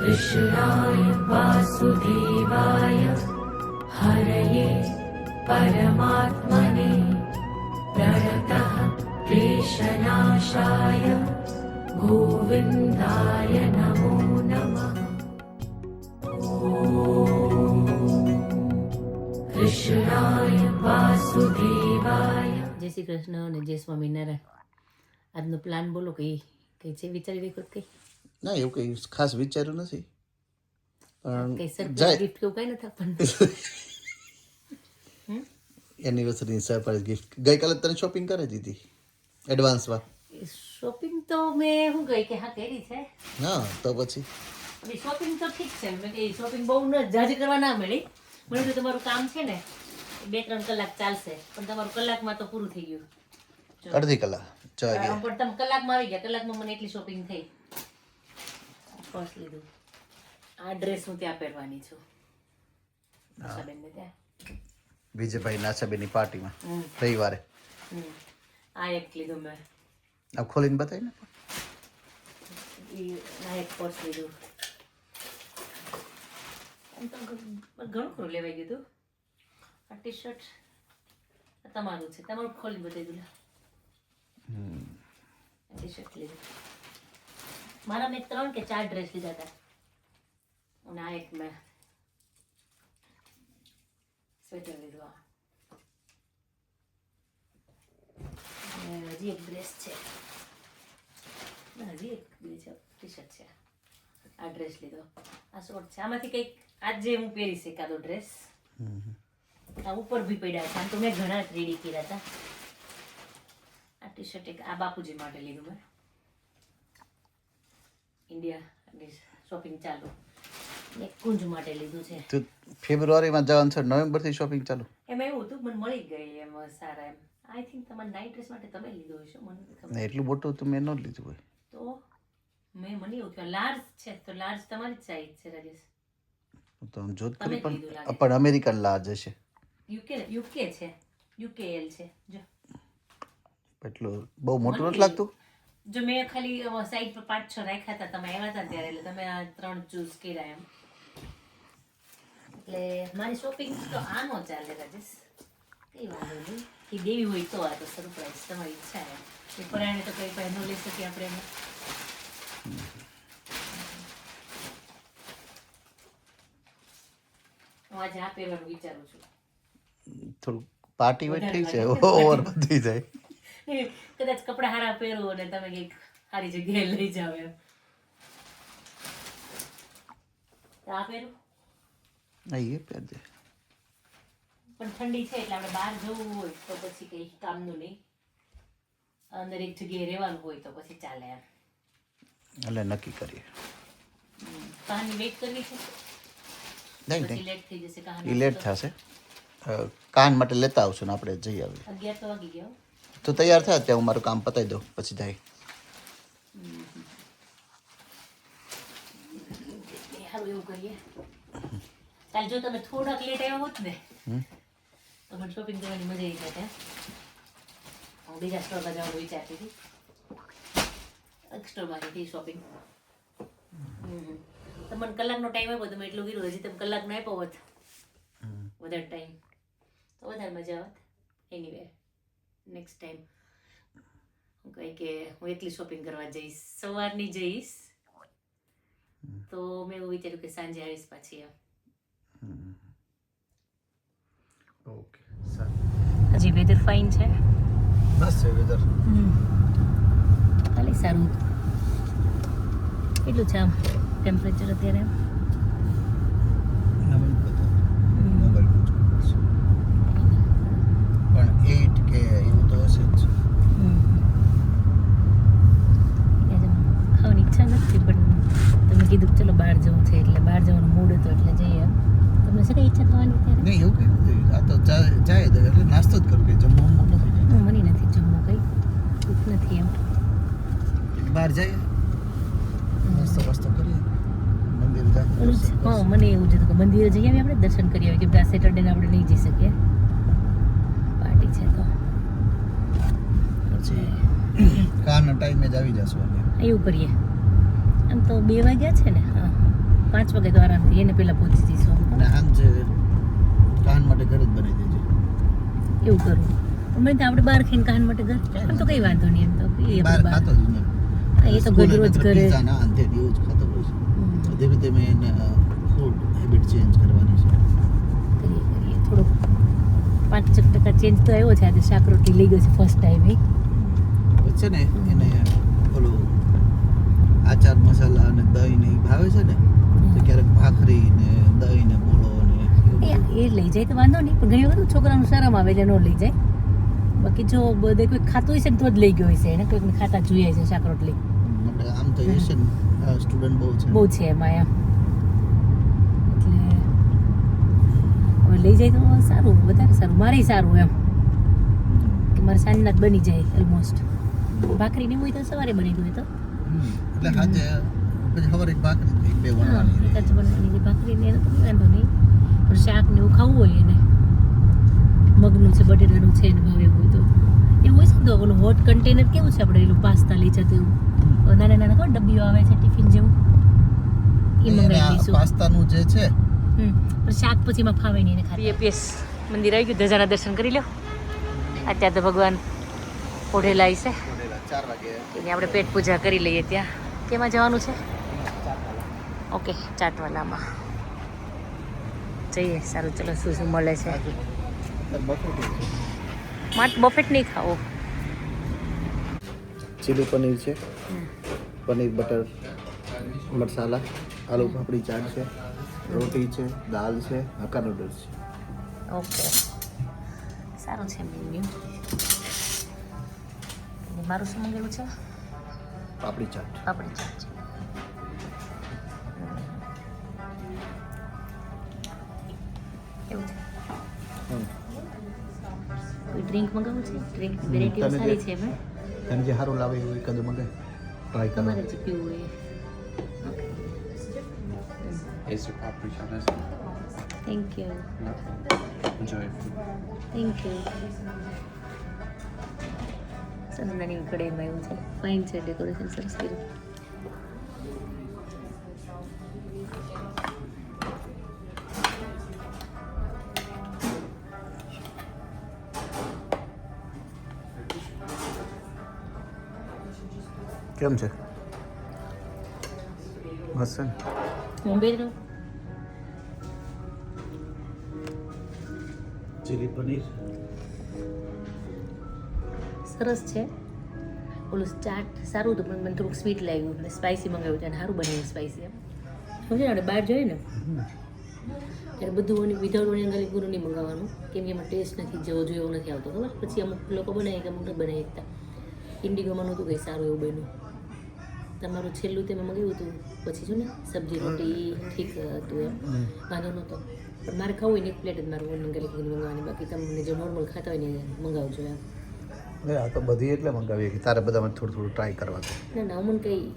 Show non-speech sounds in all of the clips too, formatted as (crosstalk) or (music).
कृष्णाय वासुदेवाय हरये परमात्मने प्रणतः क्लेशनाशाय गोविन्दाय नमो नमः कृष्णाय वासुदेवाय જય શ્રી કૃષ્ણ અને જય સ્વામિનારાયણ આજનો પ્લાન બોલો કઈ કઈ છે વિચારી વખત કઈ ના એવું કંઈ ખાસ વિચાર્યું નથી. પણ જાય. એનિવર્સરીની સરપ્રાઈઝ ગિફ્ટ ગઈકાલે તને શોપિંગ કરી દીધી? એડવાન્સમાં શોપિંગ તો મેં શું કહી કે હા કરી છે. હા તો પછી? શોપિંગ તો ઠીક છે. મેં કે શોપિંગ બહુ ન જાજી કરવા ના મળી. મને તો તમારું કામ છે ને બે ત્રણ કલાક ચાલશે. પણ તમારું કલાકમાં તો પૂરું થઈ ગયું. અડધી કલાક. ચાલ પણ તમે કલાકમાં આવી ગયા. કલાકમાં મને એટલી શોપિંગ થઈ. પર્સ લીધું. આ ડ્રેસ હું ત્યાં પહેરવાની છું. આશાબેનને ત્યાં. વિજયભાઈ નાચાબેનની પાર્ટીમાં. રવિવારે. આ એક લીધું મેં. આ ખોલીને બતાવી ને. આ એક પર્સ લીધું. ઘણું ખરું લેવાઈ ગયું આ ટી શર્ટ તમારું છે. તમારું ખોલી બતાવી દીધું ટી શર્ટ લીધું. મારા મેં ત્રણ કે ચાર ડ્રેસ લીધા હતા. અને આ એક મેં સ્વેટર લીધું આ. હજી એક ડ્રેસ છે. હજી એક બીજો ટી શર્ટ છે. આ ડ્રેસ લીધો. આ શોર્ટ છે. આમાંથી કંઈક આજે હું પહેરીશ એકાદો ડ્રેસ આ ઉપર બી પડ્યા આમ તો મેં ઘણા રેડી કર્યા હતા. આ ટી શર્ટ એક આ બાપુજી માટે લીધું મેં. ઇન્ડિયા શોપિંગ ચાલુ. એક કુંજ માટે લીધું છે. તો ફેબ્રુઆરીમાં જવાનું છે નવેમ્બરથી શોપિંગ ચાલુ? એમાં એવું હતું મને મળી ગઈ એમ સારા એમ. આઈ થિંક તમારા નાઇટ ડ્રેસ માટે તમે લીધો હશો મને એટલું મોટું તો મેં ન લીધું હોય. તો મેં મને એવું થયું લાર્જ છે તો લાર્જ તમારી સાઈઝ છે રાજેશ. તો આમ લીધું પણ પણ અમેરિકન લાર્જ હશે. યુકે યુકે છે યુકેએલ છે જો. એટલું બહુ મોટું નથી લાગતું? જો મેં ખાલી સાઈડ પર પાંચ છ રાખ્યા હતા તમે આવ્યા હતા ત્યારે એટલે તમે આ ત્રણ ચૂઝ કર્યા એમ. એટલે મારી શોપિંગ તો આ નો ચાલે રાજેશ. કઈ વાંધો નહીં. કે દેવી હોય તો આ તો સરપ્રાઈઝ તમારી ઈચ્છા એમ. એ પરાણે તો કઈ પહેનો લઈ શકીએ આપણે એમ. હું આજે આ પહેરવાનું વિચારું છું. થોડું પાર્ટી હોય ઠીક છે ઓવર વધી જાય. (laughs) કદાચ કપડા હારા પહેરો અને તમે કંઈક સારી જગ્યાએ લઈ જાઓ એમ. આ પહેરું? હા એ પહેરજે પણ ઠંડી છે એટલે આપણે બહાર જવું હોય તો પછી કંઈ કામનું નહીં. અંદર એક જગ્યાએ રહેવાનું હોય તો પછી ચાલે એમ. એટલે નક્કી કરીએ. કહાની વેટ કરવી છે? નહીં નહીં. લેટ થઈ જશે કહાની. લેટ થશે. કાન માટે લેતા આવશું ને આપણે જઈ આવીએ. અગિયાર તો વાગી ગયો તો તૈયાર થાય ત્યાં હું મારું કામ પતાવી દઉં પછી જાય કાલ જો તમે થોડાક લેટ આવ્યા હોત ને. તો મને શોપિંગ કરવાની મજા આવી જાય હું? બીજા સ્ટોરમાં જવાનું વિચારતી હતી. એક સ્ટોરમાં હતી શોપિંગ તો મને કલાકનો ટાઈમ આપ્યો તમે એટલું કીધું હજી તમે કલાકનો આપ્યો હોત વધારે ટાઈમ તો વધારે મજા આવત. એનીવે નેક્સ્ટ ટાઈમ હું કહી કે હું એકલી શોપિંગ કરવા જઈશ. સવારની જઈશ. તો મેં એવું વિચાર્યું કે સાંજે આવીશ પાછી એમ. ઓકે સારું. હજી વેધર ફાઇન છે? બસ છે વેધર ખાલી સારું કેટલું છે આમ ટેમ્પરેચર અત્યારે પણ એટ કે એવું તો હશે જ ખાવાની ઈચ્છા નથી પણ તમે કીધું ચલો બહાર જવું છે એટલે બહાર જવાનું મૂડ હતો એટલે જઈએ. તમને છે કઈ ઈચ્છા થવાની ત્યારે નહીં એવું કઈ આ તો જાય તો એટલે નાસ્તો જ કરું કે જમવું નથી મને નથી જમવું કઈ. ભૂખ નથી એમ. બહાર જઈએ. નાસ્તો વાસ્તો કરીએ. મંદિર હા મને એવું જ હતું કે મંદિરે જઈએ આવીએ આપણે દર્શન કરી આવીએ કેમ કે આ સેટરડે આપણે નહીં જઈ શકીએ. પાર્ટી છે તો. પછી કારના ટાઈમે જ આવી જશું એવું કરીએ. આમ તો બે વાગ્યા છે ને હા. પાંચ વાગે તો આરામથી એને પહેલાં પહોંચી જઈશું આમ છે કાન માટે ઘર જ બનાવી દેજે. એવું કરું. મને તો આપણે બહાર ખાઈને કાન માટે ઘર. એમ તો કંઈ વાંધો નહીં એમ તો. એ બહાર ખાતો જ એ તો ઘર રોજ કરે ના અંતે જ ખાતો હોય છે. ધીમે ધીમે એને ફૂડ હેબિટ ચેન્જ કરવાની છે. કરીએ થોડોક પાંચ ટકા ચેન્જ તો આવ્યો છે આજે. શાક રોટલી લઈ ગયો છે ફર્સ્ટ ટાઈમ એ. છે ને એને ઓલું આચાર મસાલા અને દહીં ને ભાવે છે ને તો ક્યારેક ભાખરી ને દહીં ને બોળો ને એ લઈ જાય તો વાંધો નહીં પણ ઘણી વખત છોકરાનું શરમ આવે એટલે ન લઈ જાય. બાકી જો બધે કોઈ ખાતું છે ને તો જ લઈ ગયો હશે એને કોઈકને ખાતા જોઈએ છે શાક રોટલી. આમ તો એશિયન સ્ટુડન્ટ બહુ છે. બહુ છે એમાં એમ. એટલે હવે લઈ જાય તો સારું વધારે સારું મારે સારું એમ. કે મારે સાંજના જ બની જાય ઓલમોસ્ટ ભાખરી નહીં હોય તો સવારે બની ગયું તો. એટલે આજે પછી ખબર એક ભાખરી એક બે વણવાની એક. જ છે ભાખરી ને એને તો વાંધો નહીં પણ શાક ને એવું ખાવું હોય એને મગનું છે બટેટાનું છે એને ભાવે હોય તો એવું હોય છે ને તો ઓલું હોટ કન્ટેનર કેવું છે આપણે એલું પાસ્તા લઈ જતું એવું નાના નાના ખબર ડબ્બીઓ આવે છે ટિફિન જેવું એ મંગાવી પાસ્તાનું જે છે હમ પણ શાક પછી એમાં ફાવે નહીં એને ખાતા પીએપીએસ મંદિર આવી ગયું ધજાના દર્શન કરી લો અત્યારે તો ભગવાન ઓઢેલા છે ચાર વાગે. એની આપણે પેટ પૂજા કરી લઈએ ત્યાં. કેમાં જવાનું છે? ઓકે ચાટવાલામાં. જઈએ સારું ચલો શું શું મળે છે? માટ બફેટ નહીં ખાવો ચીલી પનીર છે પનીર બટર મસાલા આલુ પાપડી ચાટ છે રોટી છે દાલ છે હક્કા નૂડલ્સ છે. ઓકે. સારું છે મેન્યુ મારું શું મંગાવ્યું છે? પાપડી ચાટ. પાપડી ચાટ. એવું છે. ડ્રિંક મંગાવું છે? ડ્રિંક હમ, સારી છે એમાં? તને જે સારું લાવે એવું એકાદું મંગાય? ટ્રાય કરો. તમારે જે પીવું હોય okay Is your paprika nice? Thank you Enjoy. Thank food. You સરસ નાની એવું છે. ફાઇન છે ડેકોરેશન સરસ કર્યું. કેમ છે? મસ્ત છે ને? હું બે રહું? ચીલી પનીર સરસ છે. ઓલું ચાટ સારું હતું, પણ મને થોડુંક સ્વીટ લાગ્યું મેં સ્પાઇસી મંગાવ્યું અને સારું બન્યું સ્પાઇસી એમ. સમજે ને, આપણે બહાર જોઈએ ને? ત્યારે બધું વિધાઉટ ઓની અંદર પૂરું નહીં મંગાવવાનું. કેમ કે એમાં ટેસ્ટ નથી, જેવો જોઈએ એવો નથી આવતો, ખબર? પછી અમુક લોકો બનાવી કે અમુક બનાવી શકતા ઇન્ડિગોમાં નહોતું કંઈ સારું એવું બન્યું. તમારું છેલ્લું તેમાં મંગાવ્યું હતું, પછી જો ને? સબ્જી રોટી ઠીક હતું એમ. વાંધો નહોતો. પણ મારે ખાવું હોય ને એક પ્લેટ જ મારું ઓનિયન ગાર્લિક મંગાવવાની. બાકી તમને જો નોર્મલ ખાતા હોય ને મંગાવજો એમ. આ તો બધી એટલે મંગાવીએ કે તારે બધામાં થોડું થોડું ટ્રાય કરવા છે ના ના અમને કંઈ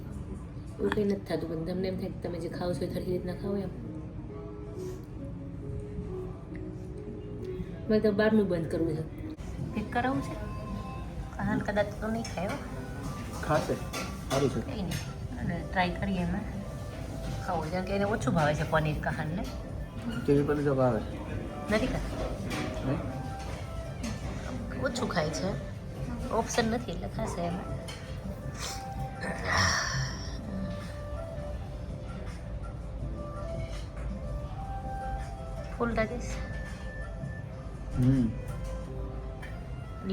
એવું કંઈ નથી થતું પણ તમને એમ થાય કે તમે જે ખાવ છો એ સરખી રીતના ખાઓ એમ. મેં તો બહારનું બંધ કરવું છે. પેક કરાવવું છે? હાલ કદાચ તો નહીં ખાય. ખાશે. સારું છે. કંઈ નહીં. અને ટ્રાય કરીએ એમાં. ખાવું જેમ કે એને ઓછું ભાવે છે પનીર કહાનને. કેવી પનીર તો ભાવે? નથી ખાતા? ઓછું ખાય છે. ઓપ્શન નથી એટલે ખાશે એમાં. ફૂલ રાખીશ.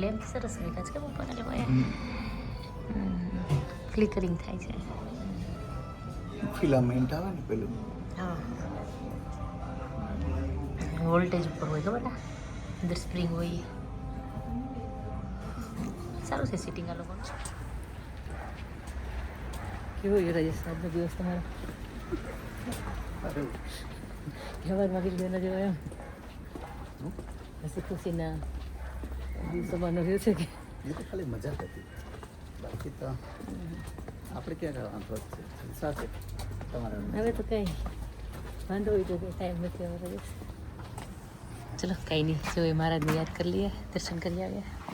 લેમ્પ સરસ મીઠા છે ઉપર એટલે ભાઈ ફ્લિકરિંગ થાય છે. ફિલામેન્ટ આવે ને પેલું? હા. વોલ્ટેજ ઉપર હોય ખબર ને અંદર સ્પ્રિંગ હોય. સારું છે સિટિંગ આ લોકોનું. કેવો ગયો રાજેશ આજનો દિવસ તમારો? સવારમાં કીધું એના જેવો એમ. હસી ખુશીના દિવસોમાં રહ્યો છે કે? એ તો ખાલી મજા હતી. બાકી તો આપણે ક્યાં વાંધો છે. સાથે તમારા હવે તો કંઈ વાંધો હોય તો ટાઈમ નથી હવે રાજેશ ચલો કંઈ નહીં. જો એ મહારાજને યાદ કરી લઈએ દર્શન કરી આવ્યા